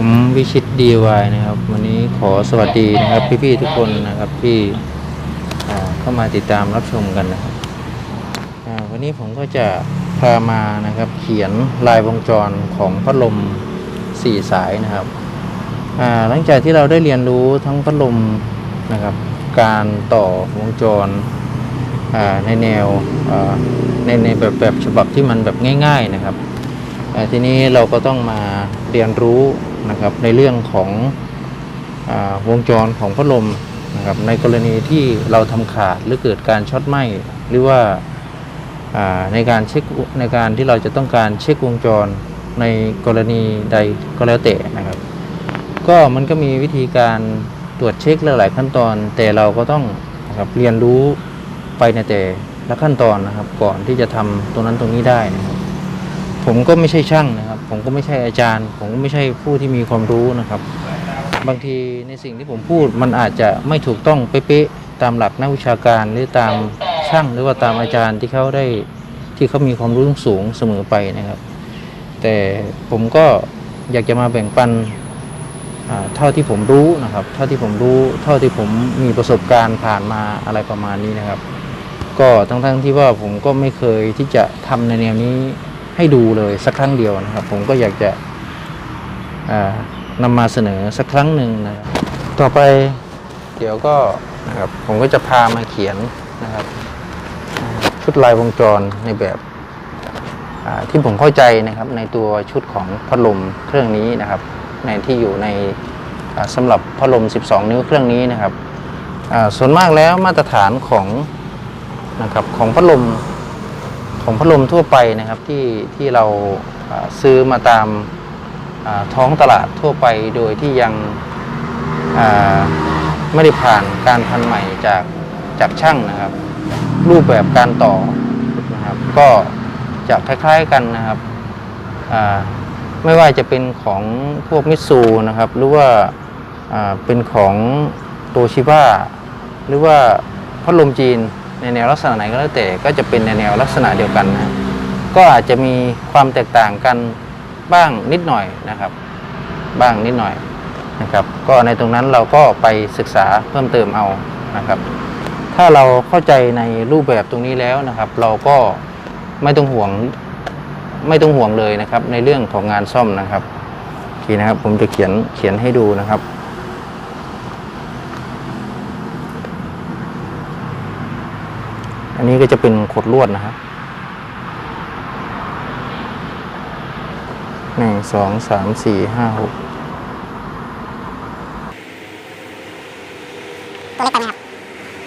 ผมวิชิต DIY นะครับ วันนี้ขอสวัสดีนะครับ พี่ๆทุกคนนะครับที่เข้ามาติดตามรับชมกันนะครับวันนี้ผมก็จะพามานะครับเขียนลายวงจรของพัดลมสี่สายนะครับหลังจากที่เราได้เรียนรู้ทั้งพัดลมนะครับ การต่อวงจรในแนวในในแบบแบบฉบับที่มันแบบง่าย ๆนะครับ ทีนี้เราก็ต้องมาเรียนรู้นะครับในเรื่องของอวงจรของพัดลมนะครับในกรณีที่เราทำขาดหรือเกิดการช็อตไหม้หรือว่าในการเช็คในการที่เราจะต้องการเช็ควงจรในกรณีใดก็แล้วแต่นะครับ ก็มันก็มีวิธีการตรวจเช็คหลายๆขั้นตอน แต่เราก็ต้องนะครับเรียนรู้ไปในแต่ละขั้นตอนนะครับ ก่อนที่จะทำตรงนั้นตรงนี้ได้นะครับ ผมก็ไม่ใช่ช่างนะครับ ผมก็ไม่ใช่อาจารย์ ผมก็ไม่ใช่ผู้ที่มีความรู้นะครับ บางทีในสิ่งที่ผมพูดมันอาจจะไม่ถูกต้องเป๊ะๆตามหลักนักวิชาการหรือตามช่างหรือว่าตามอาจารย์ที่เขาได้ที่เขามีความรู้สูงเสมอไปนะครับ แต่ผมก็อยากจะมาแบ่งปันเท่าที่ผมรู้นะครับ เท่าที่ผมรู้ เท่าที่ผมมีประสบการณ์ผ่านมาอะไรประมาณนี้นะครับ ก็ทั้งๆที่ว่าผมก็ไม่เคยที่จะทำในแนวนี้ ให้ดูเลยสักครั้งเดียวนะครับ ผมก็อยากจะนำมาเสนอสักครั้งหนึ่งนะต่อไปเดี๋ยวก็นะครับผมก็จะพามาเขียนนะครับ ชุดลายวงจรในแบบที่ผมเข้าใจนะครับในตัวชุดของพัดลมเครื่องนี้นะครับ ในที่อยู่ในสำหรับพัดลม 12 นิ้วเครื่องนี้นะครับส่วนมากแล้วมาตรฐานของนะครับของพัดลม ของพัดลมทั่วไปนะครับที่ที่เราซื้อมาตามท้องตลาดทั่วไปโดยที่ยังไม่ได้ผ่านการพันใหม่จากจากช่างนะครับ รูปแบบการต่อนะครับก็จะคล้ายๆกันนะครับไม่ว่าจะเป็นของพวกมิตซูนะครับ หรือว่าอ่าเป็นของโตชิบ้าหรือว่าพัดลมจีน ในแนวลักษณะไหนก็แล้วแต่ก็จะเป็นในแนวลักษณะเดียวกันนะก็อาจจะมีความแตกต่างกันบ้างนิดหน่อยนะครับ บ้างนิดหน่อยนะครับ ก็ในตรงนั้นเราก็ไปศึกษาเพิ่มเติมเอานะครับ ถ้าเราเข้าใจในรูปแบบตรงนี้แล้วนะครับ เราก็ไม่ต้องห่วงไม่ต้องห่วงเลยนะครับ ในเรื่องของงานซ่อมนะครับโอเคนะครับ ผมจะเขียนเขียนให้ดูนะครับ นนี้ก็จะเป็นขดลวดนะครับหนึ่งสองสามสี่ห้าหกตัวเล็กไปไหมครับ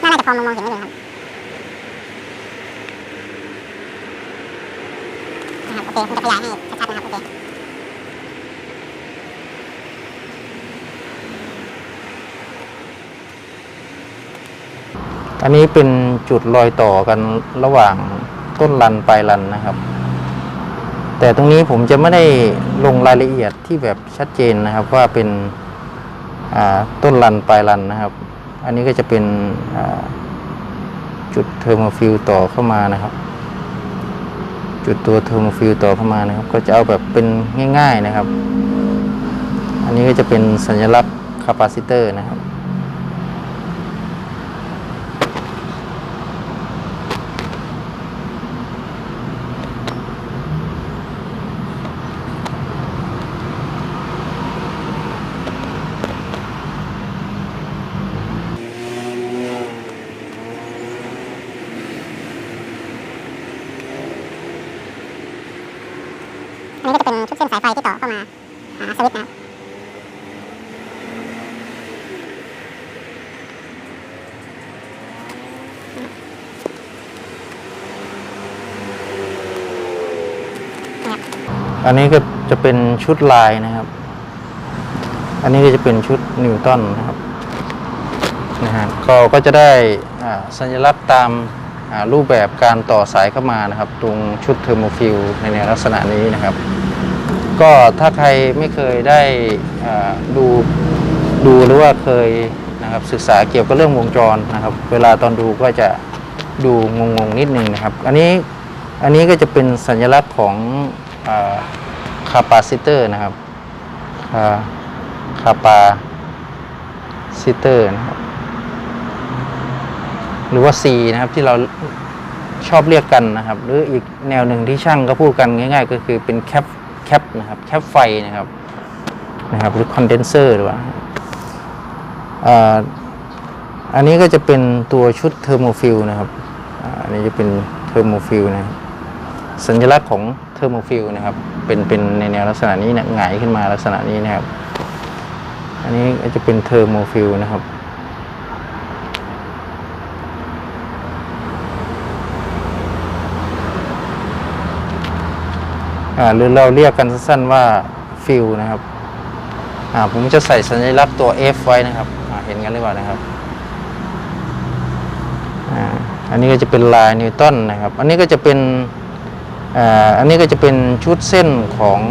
น่าจะพอมองเห็นได้เลยครับนะครับโอเคผมจะขยายให้ชัดๆนะครับโอเค อันนี้เป็นจุดรอยต่อกันระหว่างต้นรันปลายรันนะครับ แต่ตรงนี้ผมจะไม่ได้ลงรายละเอียดที่แบบชัดเจนนะครับว่าเป็นต้นรันปลายรันนะครับ อันนี้ก็จะเป็นจุดเทอร์โมฟิลต่อเข้ามานะครับ จุดตัวเทอร์โมฟิลต่อเข้ามานะครับ ก็จะเอาแบบเป็นง่าย ๆนะครับ อันนี้ก็จะเป็นสัญลักษณ์คาปาซิเตอร์นะครับ เส้นสายไฟที่ต่อเข้ามาหาสวิตช์นะอันนี้ก็จะเป็นชุดลายนะครับ อันนี้ก็จะเป็นชุดนิวตันนะครับนะฮะก็ก็จะได้สัญลักษณ์ตามรูปแบบการต่อสายเข้ามานะครับ ตรงชุดเทอร์โมฟิลในลักษณะนี้นะครับ ก็ถ้าใครไม่เคยได้ดูดูหรือว่าเคยนะครับศึกษาเกี่ยวกับเรื่องวงจรนะครับ เวลาตอนดูก็จะดูงงๆนิดนึงนะครับ อันนี้อันนี้ก็จะเป็นสัญลักษณ์ของคาปาซิเตอร์นะครับคาปาซิเตอร์นะครับหรือว่า C นะครับที่เราชอบเรียกกันนะครับ หรืออีกแนวหนึ่งที่ช่างก็พูดกันง่าย ๆ ก็คือเป็นแคป แคปนะครับ แคปไฟนะครับนะครับหรือคอนเดนเซอร์หรือว่าอ่าอันนี้ก็จะเป็นตัวชุดเทอร์โมฟิลนะครับอันนี้จะเป็นเทอร์โมฟิลนะครับสัญลักษณ์ของเทอร์โมฟิลนะครับ เป็นเป็นในแนวลักษณะนี้นะหงายขึ้นมาลักษณะนี้นะครับ อันนี้ก็จะเป็นเทอร์โมฟิลนะครับ หรือเราเรียกกันสั้นๆว่าฟิลนะครับผมจะใส่สัญลักษณ์ตัว F ไว้นะครับเห็นกันหรือเปล่านะครับอันนี้ก็จะเป็นลายนิวตันนะครับ อันนี้ก็จะเป็นอันนี้ก็จะเป็นชุดเส้นของ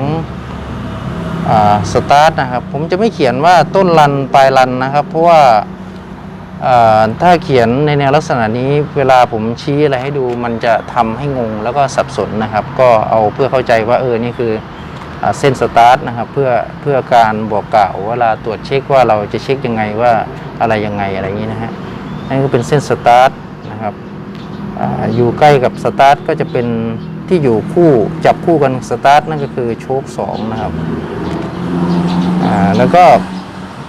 สตาร์ทนะครับ ผมจะไม่เขียนว่าต้นรันปลายรันนะครับ เพราะว่า ถ้าเขียนในแนวลักษณะนี้เวลาผมชี้อะไรให้ดูมันจะทำให้งงแล้วก็สับสนนะครับ ก็เอาเพื่อเข้าใจว่าเออนี่คืออเส้นสตาร์ทนะครับเพื่อเพื่อการบอกกล่าวเวลาตรวจเช็คว่าเราจะเช็คยังไงว่าอะไรยังไงอะไรอย่างนี้นะฮะนั่นก็เป็นเส้นสตาร์ทนะครับออยู่ใกล้กับสตาร์ทก็จะเป็นที่อยู่คู่จับคู่กันสตาร์ทนั่นก็คือโชคสองนะครับแล้วก็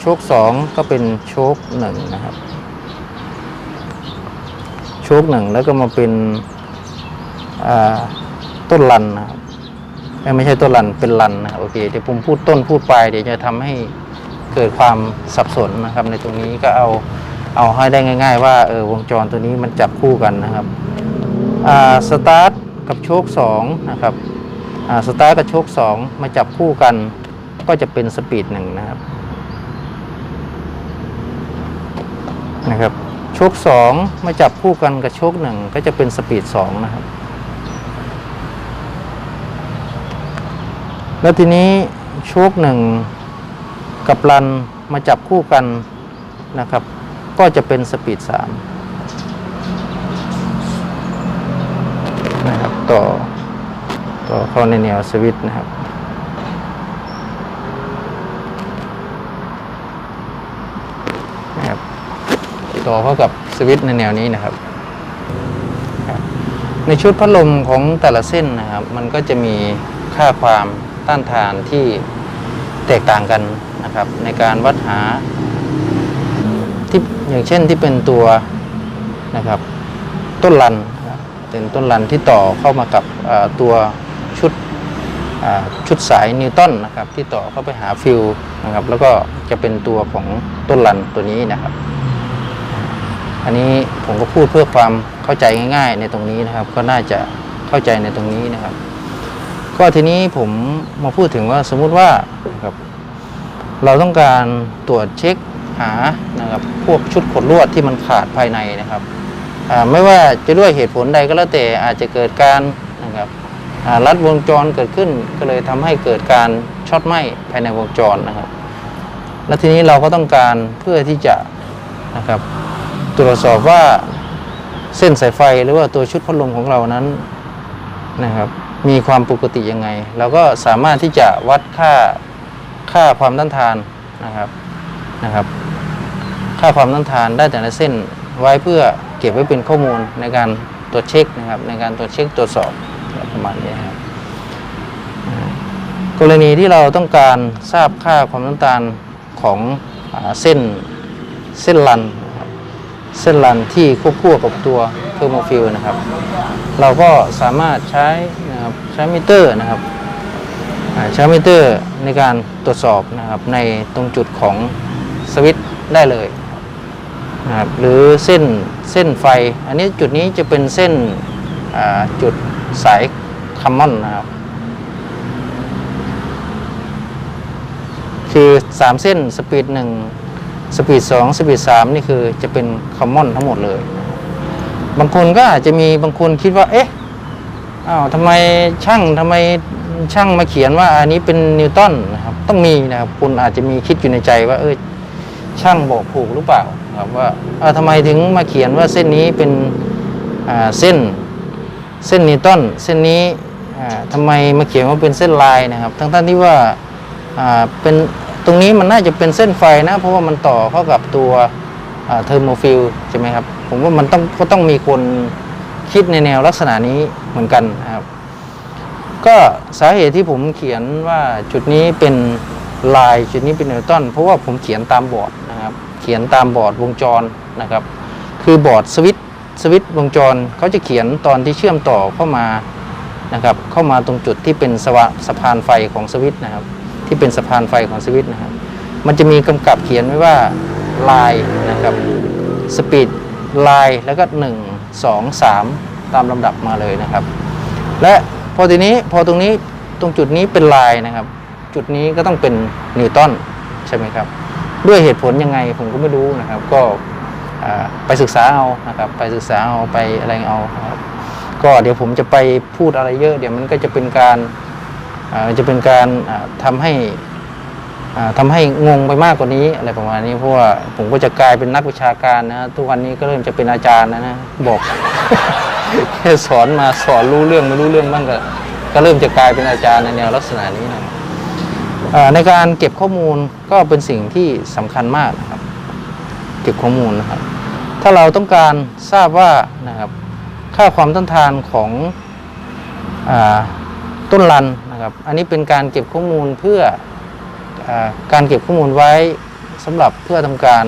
โชคสองก็เป็นโชคหนึ่งนะครับ ชคหนึ่งแล้วก็มาเป็นต้นลันนะครับไม่ใช่ต้นลันเป็นลันนะครับโอเคเดี๋ยวผมพูดต้นพูดปลายเดี๋ยวจะทำให้เกิดความสับสนนะครับ ในตรงนี้ก็เอาเอาให้ได้ง่าย ๆ ว่าเออวงจรตัวนี้มันจับคู่กันนะครับสตาร์ทกับโชคสองนะครับสตาร์ทกับโชคสองมาจับคู่กัน ก็จะเป็นสปีดหนึ่งนะครับนะครับ ชคสองมาจับคู่กันกับชคหนึ่งก็จะเป็นสปีดสองนะครับ แล้วทีนี้ชคหนึ่งกับรันมาจับคู่กันนะครับ ก็จะเป็นสปีดสามนะครับต่อต่อเข้าในแนวสวิตนะครับ อเข้ากับสวิตช์ในแนวนี้นะครับ ในชุดพัดลมของแต่ละเส้นนะครับ มันก็จะมีค่าความต้านทานที่แตกต่างกันนะครับ ในการวัดหาที่อย่างเช่นที่เป็นตัวนะครับ ต้นรันเป็นต้นรันที่ต่อเข้ามากับตัวชุดชุดสายนิวตันนะครับที่ต่อเข้าไปหาฟิลนะครับแล้วก็จะเป็นตัวของต้นรันตัวนี้นะครับ อันนี้ผมก็พูดเพื่อความเข้าใจง่าย ๆ ในตรงนี้นะครับ ก็น่าจะเข้าใจในตรงนี้นะครับ ก็ทีนี้ผมมาพูดถึงว่าสมมุติว่าครับเราต้องการตรวจเช็คหานะครับพวกชุดขดลวดที่มันขาดภายในนะครับไม่ว่าจะด้วยเหตุผลใดก็แล้วแต่อาจจะเกิดการนะครับรัดวงจรเกิดขึ้นก็เลยทำให้เกิดการช็อตไหม้ภายในวงจรนะครับ แล้วทีนี้เราก็ต้องการเพื่อที่จะนะครับ ตรวจสอบว่าเส้นสายไฟหรือว่าตัวชุดพัดลมของเรานั้นนะครับ มีความปกติยังไงเราก็สามารถที่จะวัดค่าค่าความต้านทานนะครับนะครับ ค่าความต้านทานได้แต่ละเส้นไว้เพื่อเก็บไว้เป็นข้อมูลในการตรวจเช็คนะครับ ในการตรวจเช็คตรวจสอบประมาณนี้ครับกรณีที่เราต้องการทราบค่าความต้านทานของอเส้นเส้นรัน เส้นรันที่ควบคู่กับตัวเทอร์โมฟิลนะครับ เราก็สามารถใช้นะครับใช้มิเตอร์นะครับใช้มิเตอร์ในการตรวจสอบนะครับในตรงจุดของสวิตช์ได้เลยนะครับหรือเส้นเส้นไฟ อันนี้จุดนี้จะเป็นเส้นจุดสายคัมมอนนะครับ คือ 3 เส้นสปีดหนึ่ง สปีดสองสปีดสามนี่คือจะเป็นคอมมอนทั้งหมดเลย บางคนก็อาจจะมีบางคนคิดว่า เอ๊ะอ้าวทำไมช่างทำไมช่างมาเขียนว่าอันนี้เป็นนิวตันนะครับต้องมีนะครับคุณอาจจะมีคิดอยู่ในใจว่าเออช่างบอกถูกหรือเปล่าครับว่าเออทำไมถึงมาเขียนว่าเส้นนี้เป็นอ่าเส้นเส้นนิวตันเส้นนี้อ่าทำไมมาเขียนว่าเป็นเส้นลายนะครับ ทั้งๆที่ว่าอ่าเป็น ตรงนี้มันน่าจะเป็นเส้นไฟนะ เพราะว่ามันต่อเข้ากับตัวเทอร์โมฟิลใช่ไหมครับ ผมว่ามันต้องก็ต้องมีคนคิดในแนวลักษณะนี้เหมือนกันนะครับ ก็สาเหตุที่ผมเขียนว่าจุดนี้เป็นลายจุดนี้เป็นนิวตันเพราะว่าผมเขียนตามบอร์ดนะครับ เขียนตามบอร์ดวงจรนะครับ คือบอร์ดสวิตช์สวิตช์วงจรเขาจะเขียนตอนที่เชื่อมต่อเข้ามานะครับ เข้ามาตรงจุดที่เป็นสวะสะพานไฟของสวิตช์นะครับ ที่เป็นสะพานไฟของสวิตนะครับ มันจะมีกำกับเขียนไว้ว่าลายนะครับสปีดลายแล้วก็ 1 2 3 ตามลำดับมาเลยนะครับ และพอทีนี้พอตรงนี้ตรงจุดนี้เป็นลายนะครับ จุดนี้ก็ต้องเป็นนิวตันใช่ไหมครับ ด้วยเหตุผลยังไงผมก็ไม่รู้นะครับ ก็ไปศึกษาเอานะครับไปศึกษาเอาไปอะไรเอาครับก็เดี๋ยวผมจะไปพูดอะไรเยอะ เดี๋ยวมันก็จะเป็นการ จะเป็นการอ่าทำให้อ่าทำให้งงไปมากกว่านี้อะไรประมาณนี้เพราะว่าผมก็จะกลายเป็นนักวิชาการนะทุกวันนี้ก็เริ่มจะเป็นอาจารย์นะนะบอกแค่สอนมาสอนรู้เรื่องไม่รู้เรื่องบ้างก็ก็เริ่มจะกลายเป็นอาจารย์ในแนวลักษณะนี้นะในการเก็บข้อมูลก็เป็นสิ่งที่สำคัญมากนะครับ เก็บข้อมูลนะครับ ถ้าเราต้องการทราบว่านะครับค่าความต้านทานของอต้นรัน นะครับ อันนี้เป็นการเก็บข้อมูลเพื่ออการเก็บข้อมูลไว้สำหรับเพื่อทำการ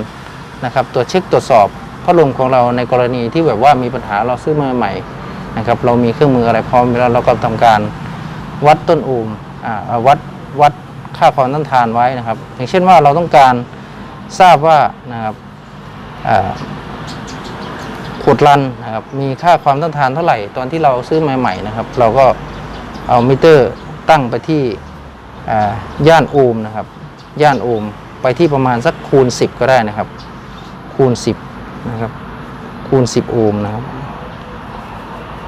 นะครับตรวจเช็คตรวจสอบพัดลมของเราในกรณีที่แบบว่ามีปัญหาเราซื้อมาใหม่นะครับ เรามีเครื่องมืออะไรพร้อมแล้วเราก็ทำการวัดต้นอูมอ่าวัดวัดค่าความต้านทานไว้นะครับ อย่างเช่นว่าเราต้องการทราบว่านะครับขวดรันนะครับมีค่าความต้านทานเท่าไหร่ตอนที่เราซื้อมาใหม่นะครับ เราก็เอามิเตอร์ ตั้งไปที่ย่านโอห์มนะครับ ย่านโอห์มไปที่ประมาณสักคูณ 10 ก็ได้นะครับ คูณ 10นะครับคูณ 10 โอห์มนะครับ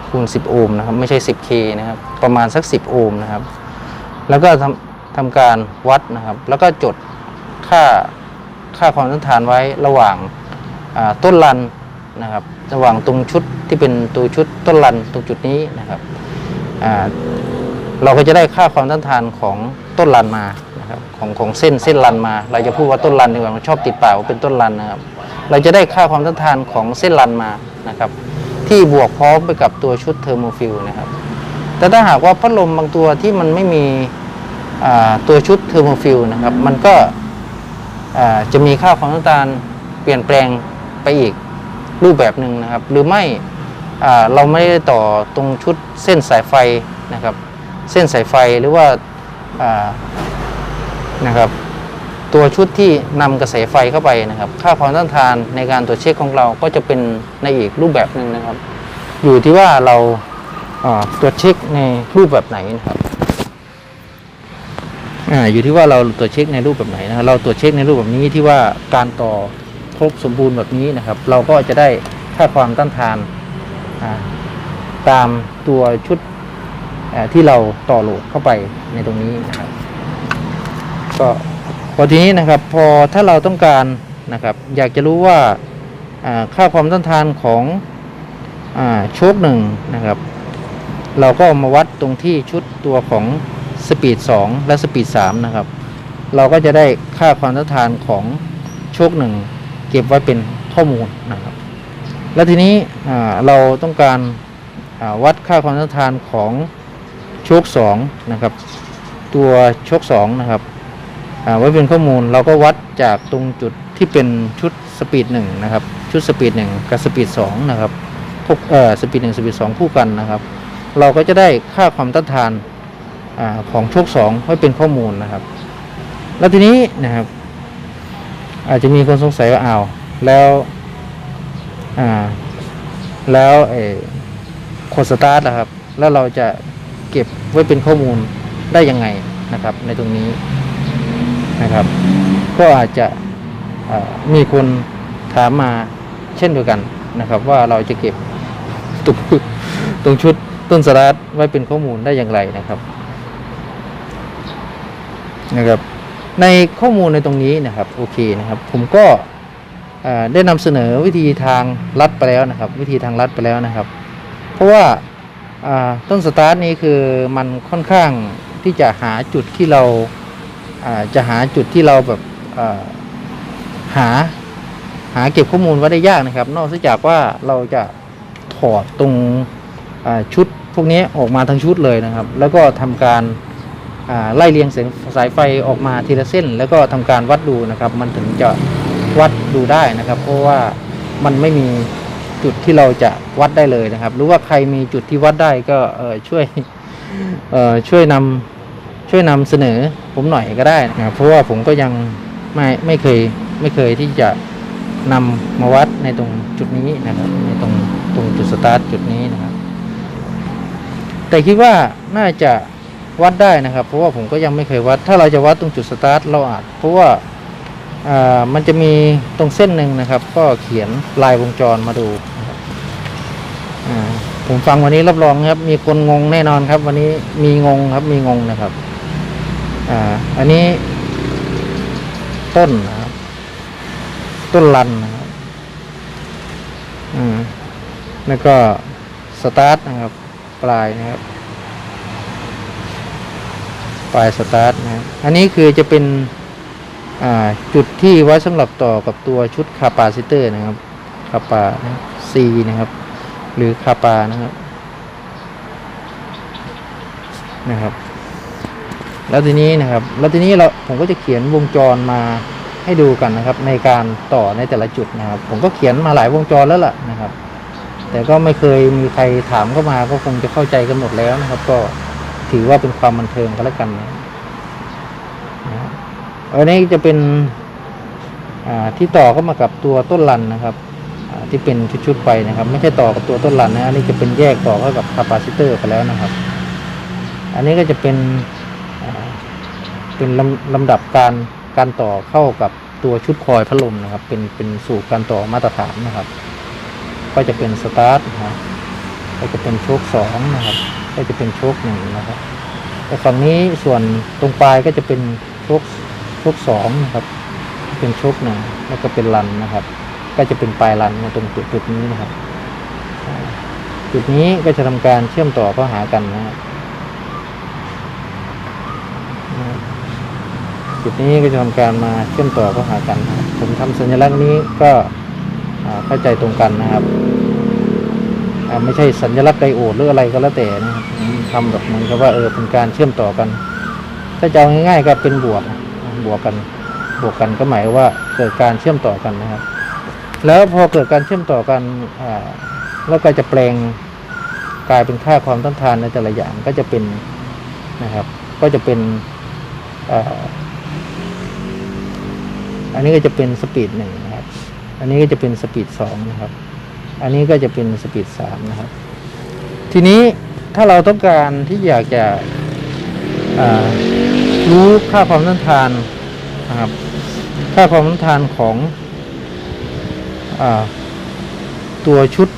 คูณ 10 โอห์มนะครับ ไม่ใช่ 10K นะครับ ประมาณสัก 10 โอห์มนะครับ แล้วก็ทำทำการวัดนะครับ แล้วก็จดค่าค่าความต้านทานไว้ระหว่างาต้นรันนะครับ ระหว่างตรงชุดที่เป็นตัวชุดต้นรันตรงจุดนี้นะครับ เราก็จะได้ค่าความต้านทานของต้นรันมานะครับของของเส้นเส้นรันมา เราจะพูดว่าต้นรันดีกว่ามันชอบติดปากว่าเป็นต้นรันนะครับ เราจะได้ค่าความต้านทานของเส้นรันมานะครับ ที่บวกพร้อมไปกับตัวชุดเทอร์โมฟิลนะครับ แต่ถ้าหากว่าพัดลมบางตัวที่มันไม่มีตัวชุดเทอร์โมฟิลนะครับ มันก็จะมีค่าความต้านทานเปลี่ยนแปลงไปอีกรูปแบบหนึ่งนะครับ หรือไม่เราไม่ได้ต่อตรงชุดเส้นสายไฟนะครับ เส้นสายไฟหรือว่าานะครับตัวชุดที่นำกระแสไฟเข้าไปนะครับ ค่าความต้านทานในการตรวจเช็คของเราก็จะเป็นในอีกรูปแบบหนึ่งนะครับ อยู่ที่ว่าเราอ่าตรวจเช็คในรูปแบบไหนนะครับออยู่ที่ว่าเราตรวจเช็คในรูปแบบไหนนะครับเราตรวจเช็คในรูปแบบนี้ที่ว่าการต่อครบสมบูรณ์แบบนี้นะครับ เราก็จะได้ค่าความต้านทานาตามตัวชุด ที่เราต่อโหลดเข้าไปในตรงนี้นะครับก็พอทีนี้นะครับพอถ้าเราต้องการนะครับอยากจะรู้ว่าค่าความต้านทานของอโชคหนึ่งนะครับ เราก็มาวัดตรงที่ชุดตัวของสปีด2และสปีด3นะครับ เราก็จะได้ค่าความต้านทานของโชคหนึ่งเก็บไว้เป็นข้อมูลนะครับ แล้วทีนี้เราต้องการวัดค่าความต้านทานของ โชค2นะครับ ตัวโชค2นะครับอ่าไว้เป็นข้อมูลเราก็วัดจากตรงจุดที่เป็นชุดสปีด1นะครับ ชุดสปีด1กับสปีด2นะครับพวกเอ่อสปีด1สปีด2คู่กันนะครับ เราก็จะได้ค่าความต้านทานอของโชคสองไว้เป็นข้อมูลนะครับ แล้วทีนี้นะครับ อาจจะมีคนสงสัยว่าอ้าวแล้วอ่าแล้วเออโคดสตาร์ทนะครับ แล้วเราจะ เก็บไว้เป็นข้อมูลได้ยังไงนะครับในตรงนี้นะครับ ก็อาจจะมีคนถามมาเช่นเดียวกันนะครับ ว่าเราจะเก็บตรงตรงชุดต้นสลัดไว้เป็นข้อมูลได้อย่างไรนะครับนะครับ ในข้อมูลในตรงนี้นะครับโอเคนะครับ ผมก็ได้นำเสนอวิธีทางลัดไปแล้วนะครับ วิธีทางลัดไปแล้วนะครับ เพราะว่า ต้นสตาร์ทนี้คือมันค่อนข้างที่จะหาจุดที่เราจะหาจุดที่เราแบบหาหาเก็บข้อมูลไว้ได้ยากนะครับ นอกจากว่าเราจะถอดตรงชุดพวกนี้ออกมาทั้งชุดเลยนะครับ แล้วก็ทำการไล่เรียงเสียงสายไฟออกมาทีละเส้น แล้วก็ทำการวัดดูนะครับ มันถึงจะวัดดูได้นะครับ เพราะว่ามันไม่มี จุดที่เราจะวัดได้เลยนะครับ หรือว่าใครมีจุดที่วัดได้ก็ช่วยช่วยนำช่วยนำเสนอผมหน่อยก็ได้นะเพราะว่าผมก็ยังไม่ไม่เคยไม่เคยที่จะนำมาวัดในตรงจุดนี้นะครับ ในตรงตรงจุดสตาร์ทจุดนี้นะครับ แต่คิดว่าน่าจะวัดได้นะครับ เพราะว่าผมก็ยังไม่เคยวัด ถ้าเราจะวัดตรงจุดสตาร์ทเราอาจ เพราะว่ามันจะมีตรงเส้นหนึ่งนะครับ ก็เขียนลายวงจรมาดู ผมฟังวันนี้รับรองครับ มีคนงงแน่นอนครับ วันนี้มีงงครับ มีงงนะครับ อ่า อันนี้ ต้นนะครับ ต้นลันนะครับอืมแล้วก็สตาร์ทนะครับ ปลายนะครับ ปลายสตาร์ทนะครับอันนี้คือจะเป็นอ่าจุดที่ไว้สำหรับต่อกับตัวชุดคาปาซิเตอร์นะครับคาปานะครับ C นะครับ หรือคาปานะครับ นะครับ แล้วทีนี้นะครับ แล้วทีนี้เราผมก็จะเขียนวงจรมาให้ดูกันนะครับ ในการต่อในแต่ละจุดนะครับ ผมก็เขียนมาหลายวงจรแล้วล่ะนะครับ แต่ก็ไม่เคยมีใครถามเข้ามาก็คงจะเข้าใจกันหมดแล้วนะครับ ก็ถือว่าเป็นความบันเทิงก็แล้วกันนะครับอันนี้จะเป็นที่ต่อเข้ามากับตัวต้นรันนะครับ ที่เป็นชุดๆไปนะครับ ไม่ใช่ต่อกับตัวต้นรันนะอันนี้จะเป็นแยกต่อเข้ากับคาปาซิเตอร์ไปแล้วนะครับ อันนี้ก็จะเป็นเป็นลำลำดับการการต่อเข้ากับตัวชุดคอยพัดลมนะครับ เป็นเป็นสูตรการต่อมาตรฐานนะครับ ก็จะเป็นสตาร์ทนะครับก็จะเป็นโชคสองนะครับ ก็จะเป็นโชคหนึ่งนะครับแต่ฝั่งนี้ส่วนตรงปลายก็จะเป็นโชคโชคสองนะครับ เป็นโชคหนึ่งแล้วก็เป็นรันนะครับ ก็จะเป็นปลายรันตรงจุดจุดนี้นะครับ จุดนี้ก็จะทำการเชื่อมต่อเข้าหากันนะครับจุดนี้ก็จะทำการมาเชื่อมต่อเข้าหากันครับผมทำสัญลักษณ์นี้ก็เข้าใจตรงกันนะครับไม่ใช่สัญลักษณ์ไดโอดหรืออะไรก็แล้วแต่นะครับทำแบบเหมือนกับว่าเออเป็นการเชื่อมต่อกัน ถ้าจะเอาง่ายๆก็เป็นบวกบวกกัน บวกกันก็หมายว่าเกิดการเชื่อมต่อกันนะครับ แล้วพอเกิดการเชื่อมต่อกันแล้วก็จะแปลงกลายเป็นค่าความต้านทานในแต่ละอย่างก็จะเป็นนะครับ ก็จะเป็นอันนี้ก็จะเป็นสปีดหนึ่งนะครับ อันนี้ก็จะเป็นสปีดสองนะครับ อันนี้ก็จะเป็นสปีดสามนะครับ ทีนี้ถ้าเราต้องการที่อยากจะรู้ค่าความต้านทานนะครับ ค่าความต้านทานของ ตัวชุด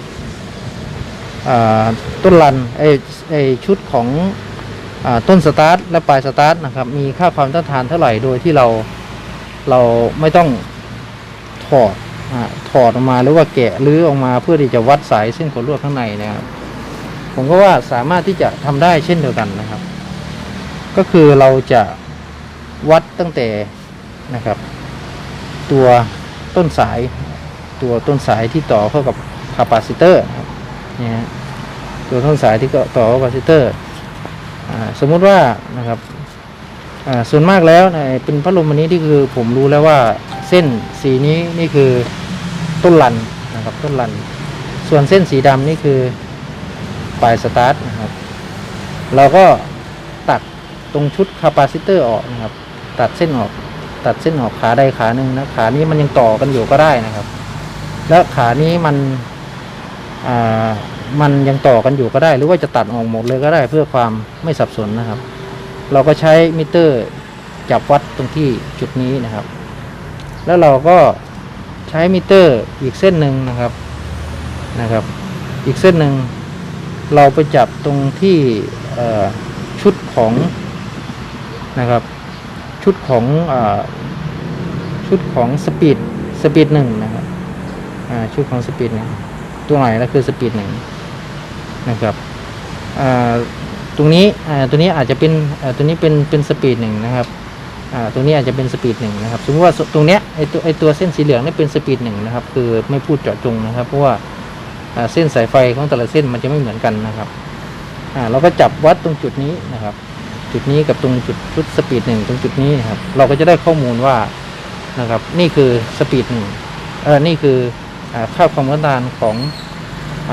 ต้นรันไอไอชุดของอต้นสตาร์ทและปลายสตาร์ทนะครับมีค่าความต้านทานเท่าไหร่โดยที่เราเราไม่ต้องถอดอถอดออกมาหรือว่าแกะหรือออกมาเพื่อที่จะวัดสายเส้นขนลวดข้างในนะครับผมก็ว่าสามารถที่จะทำได้เช่นเดียวกันนะครับ ก็คือเราจะวัดตั้งแต่นะครับ ตัวต้นสาย ตัวต้นสายที่ต่อเข้ากับคาปาซิเตอร์เนี่ยฮะตัวต้นสายที่ก็ต่อคาปาซิเตอร์สมมุติว่านะครับส่วนมากแล้วนะเป็นพัดลมอันนี้ที่คือผมรู้แล้วว่าเส้นสีนี้นี่คือต้นลันนะครับต้นลัน ส่วนเส้นสีดำนี่คือปลายสตาร์ทนะครับ เราก็ตัดตรงชุดคาปาซิเตอร์ออกนะครับ ตัดเส้นออก ตัดเส้นออกขาใดขาหนึ่งนะขานี้มันยังต่อกันอยู่ก็ได้นะครับ แล้วขานี้มันมันยังต่อกันอยู่ก็ได้ หรือว่าจะตัดออกหมดเลยก็ได้เพื่อความไม่สับสนนะครับ เราก็ใช้มิเตอร์จับวัดตรงที่จุดนี้นะครับ แล้วเราก็ใช้มิเตอร์อีกเส้นหนึ่งนะครับนะครับ อีกเส้นหนึ่งเราไปจับตรงที่ชุดของนะครับ ชุดของอชุดของสปีดสปีดหนึ่งนะครับ ชุดของสปีดหนึ่งตัวไหนก็คือสปีดหนึ่งนะครับตรงนี้ตัวนี้อาจจะเป็นตัวนี้เป็นเป็นสปีดหนึ่งนะครับตรงนี้อาจจะเป็นสปีดหนึ่งนะครับสมมติว่าตรงเนี้ยไอตัวไอตัวเส้นสีเหลืองนี่เป็นสปีดหนึ่งนะครับคือไม่พูดเจาะจงนะครับเพราะว่าเส้นสายไฟของแต่ละเส้นมันจะไม่เหมือนกันนะครับเราก็จับวัดตรงจุดนี้นะครับ จุดนี้กับตรงจุดชุดสปีดหนึ่งตรงจุดนี้นะครับเราก็จะได้ข้อมูลว่านะครับนี่คือสปีดหนึ่งเออนี่คือ ค่าความต้านทานของอ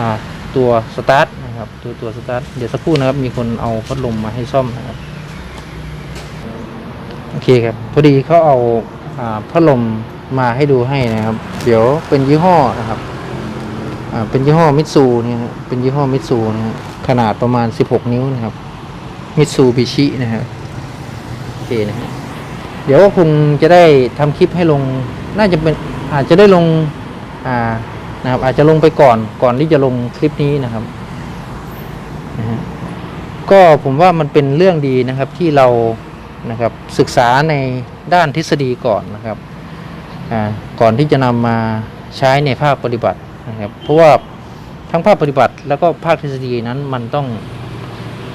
ตัวสตาร์ทนะครับตัวตัวสตาร์ทเดี๋ยวสักครู่นะครับมีคนเอาพัดลมมาให้ซ่อมนะครับโอเคครับพอดีเขาเอาอพัดลมมาให้ดูให้นะครับ เดี๋ยวเป็นยี่ห้อนะครับเป็นยี่ห้อมิตซูเนี่ยเป็นยี่ห้อมิตซูนะขนาดประมาณ 16 นิ้วนะครับมิตซูบิชินะฮะโอเคนะฮะเดี๋ยวก็คงจะได้ทำคลิปให้ลงน่าจะเป็นอาจจะได้ลง อ่านะครับอาจจะลงไปก่อนก่อนที่จะลงคลิปนี้นะครับนะฮะก็ผมว่ามันเป็นเรื่องดีนะครับที่เรานะครับศึกษาในด้านทฤษฎีก่อนนะครับอ่าก่อนที่จะนำมาใช้ในภาคปฏิบัตินะครับเพราะว่าทั้งภาคปฏิบัติแล้วก็ภาคทฤษฎีนั้นมันต้อง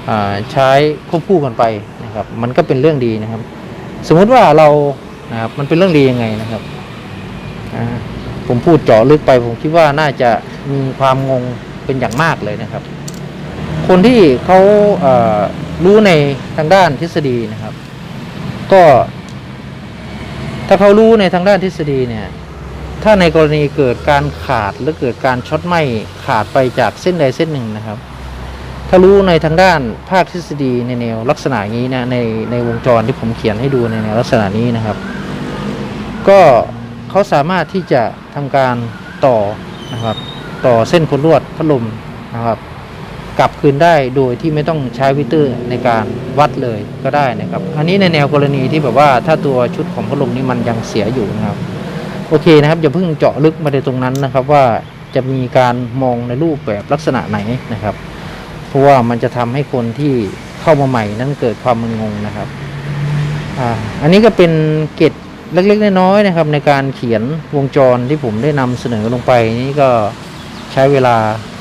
อใช้ควบคู่กันไปนะครับ มันก็เป็นเรื่องดีนะครับ สมมุติว่าเรานะครับมันเป็นเรื่องดียังไงนะครับอ่า ผมพูดเจาะลึกไป ผมคิดว่าน่าจะมีความงงเป็นอย่างมากเลยนะครับ คนที่เขาเอ่อรู้ในทางด้านทฤษฎีนะครับ ก็ ถ้าเขารู้ในทางด้านทฤษฎีเนี่ย ถ้าในกรณีเกิดการขาดหรือเกิดการช็อตไหม้ขาดไปจากเส้นใดเส้นหนึ่งนะครับ ถ้ารู้ในทางด้านภาคทฤษฎีในแนวลักษณะนี้นะในในวงจรที่ผมเขียนให้ดูในแนวลักษณะนี้นะครับ ก็ เขาสามารถที่จะทำการต่อนะครับต่อเส้นขนลวดพัดลมนะครับกลับคืนได้โดยที่ไม่ต้องใช้วิเตอร์ในการวัดเลยก็ได้นะครับ อันนี้ในแนวกรณีที่แบบว่าถ้าตัวชุดของพัดลมนี้มันยังเสียอยู่นะครับ โอเคนะครับอย่าเพิ่งเจาะลึกมาในตรงนั้นนะครับว่าจะมีการมองในรูปแบบลักษณะไหนนะครับ เพราะว่ามันจะทำให้คนที่เข้ามาใหม่นั้นเกิดความมึนงงนะครับอ่าอันนี้ก็เป็นเกร็ด เล็กๆน้อยๆนะครับ ในการเขียนวงจรที่ผมได้นำเสนอลงไปนี่ก็ใช้เวลา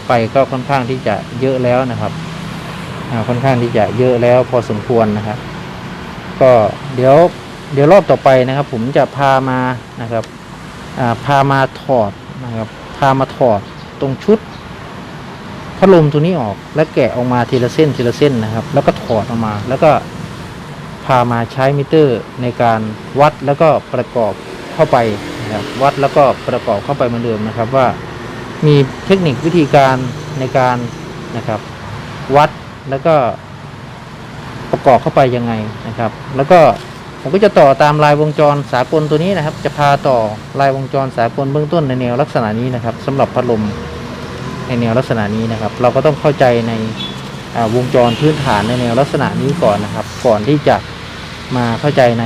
ไปก็ค่อนข้างที่จะเยอะแล้วนะครับค่อนข้างที่จะเยอะแล้วพอสมควรนะครับ ก็เดี๋ยวเดี๋ยวรอบต่อไปนะครับ ผมจะพามานะครับาพามาถอดนะครับพามาถอดตรงชุดพัดลมตัวนี้ออก แล้วแกะออกมาทีละเส้นทีละเส้นนะครับ แล้วก็ถอดออกมาแล้วก็ พามาใช้มิเตอร์ในการวัดแล้วก็ประกอบเข้าไปนะครับวัดแล้วก็ประกอบเข้าไปเหมือนเดิมนะครับว่ามีเทคนิควิธีการในการนะครับ วัดแล้วก็ประกอบเข้าไปยังไงนะครับ แล้วก็ผมก็จะต่อตามลายวงจรสากลตัวนี้นะครับ จะพาต่อลายวงจรสากลเบื้องต้นในแนวลักษณะนี้นะครับสำหรับพัดลมในแนวลักษณะนี้นะครับ เราก็ต้องเข้าใจในวงจรพื้นฐานในแนวลักษณะนี้ก่อนนะครับ ก่อนที่จะ มาเข้าใจใน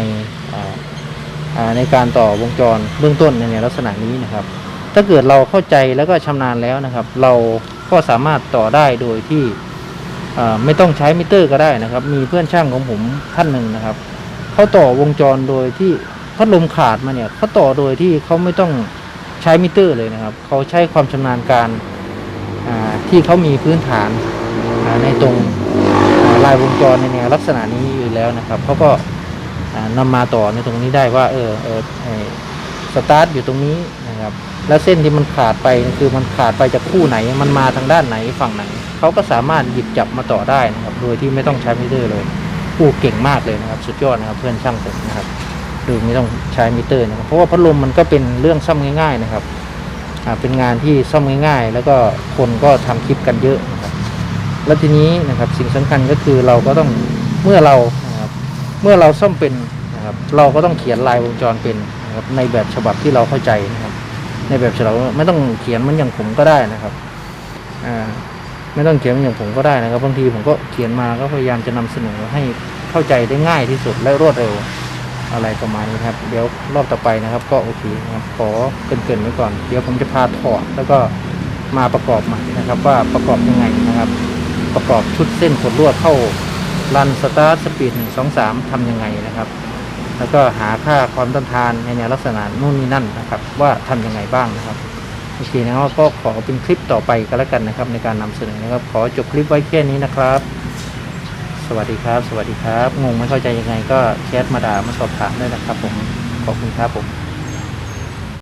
ในการต่อวงจรเบื้องต้นในลักษณะนี้นะครับ ถ้าเกิดเราเข้าใจแล้วก็ชำนาญแล้วนะครับ เราก็สามารถต่อได้โดยที่ไม่ต้องใช้มิเตอร์ก็ได้นะครับ มีเพื่อนช่างของผมท่านหนึ่งนะครับเขาต่อวงจรโดยที่พัดลมขาดมาเนี่ยเขาต่อโดยที่เขาไม่ต้องใช้มิเตอร์เลยนะครับเขาใช้ความชำนาญการที่เขามีพื้นฐานในตรงลายวงจรในแนวลักษณะนี้อยู่แล้วนะครับเขาก็ นำมาต่อในตรงนี้ได้ว่า เออเออสตาร์ทอยู่ตรงนี้นะครับ แล้วเส้นที่มันขาดไปคือมันขาดไปจากคู่ไหน มันมาทางด้านไหนฝั่งไหนเขาก็สามารถหยิบจับมาต่อได้นะครับ โดยที่ไม่ต้องใช้มิเตอร์เลยผู้เก่งมากเลยนะครับ สุดยอดนะครับ เพื่อนช่างผมนะครับโดยไม่ต้องใช้มิเตอร์นะครับเพราะว่าพัดลมมันก็เป็นเรื่องซ่อมง่าย ๆนะครับเป็นงานที่ซ่อมง่ายๆ แล้วก็คนก็ทำคลิปกันเยอะนะครับ แล้วทีนี้นะครับสิ่งสำคัญก็คือเราก็ต้องเมื่อเรา เมื่อเราซ่อมเป็นนะครับเราก็ต้องเขียนลายวงจรเป็นนะครับในแบบฉบับที่เราเข้าใจนะครับ ในแบบฉบับไม่ต้องเขียนมันอย่างผมก็ได้นะครับอ่าไม่ต้องเขียนมือนอย่างผมก็ได้นะครับบางทีผมก็เขียนมาก็พยายามจะนำเสนอให้เข้าใจได้ง่ายที่สุดและรวดเร็วอะไรประมาณนี้ครับ เดี๋ยวรอบต่อไปนะครับ ก็โอเคนะครับขอเกินๆไว้ก่อน เดี๋ยวผมจะพาถอดแล้วก็มาประกอบใหม่นะครับ ว่าประกอบยังไงนะครับ ประกอบชุดเส้นขดลวดเข้า รันสตาร์ทสปีดหนึ่งสองสามทำยังไงนะครับ แล้วก็หาค่าความต้านทานในแนวลักษณะนู่นนี่นั่นนะครับ ว่าทำยังไงบ้างนะครับโอเคนะครับก็ขอเป็นคลิปต่อไปก็แล้วกันนะครับ ในการนำเสนอนะครับ ขอจบคลิปไว้แค่นี้นะครับ สวัสดีครับ สวัสดีครับงงไม่เข้าใจยังไงก็แชทมาด่ามาสอบถามได้นะครับผมขอบคุณครับผม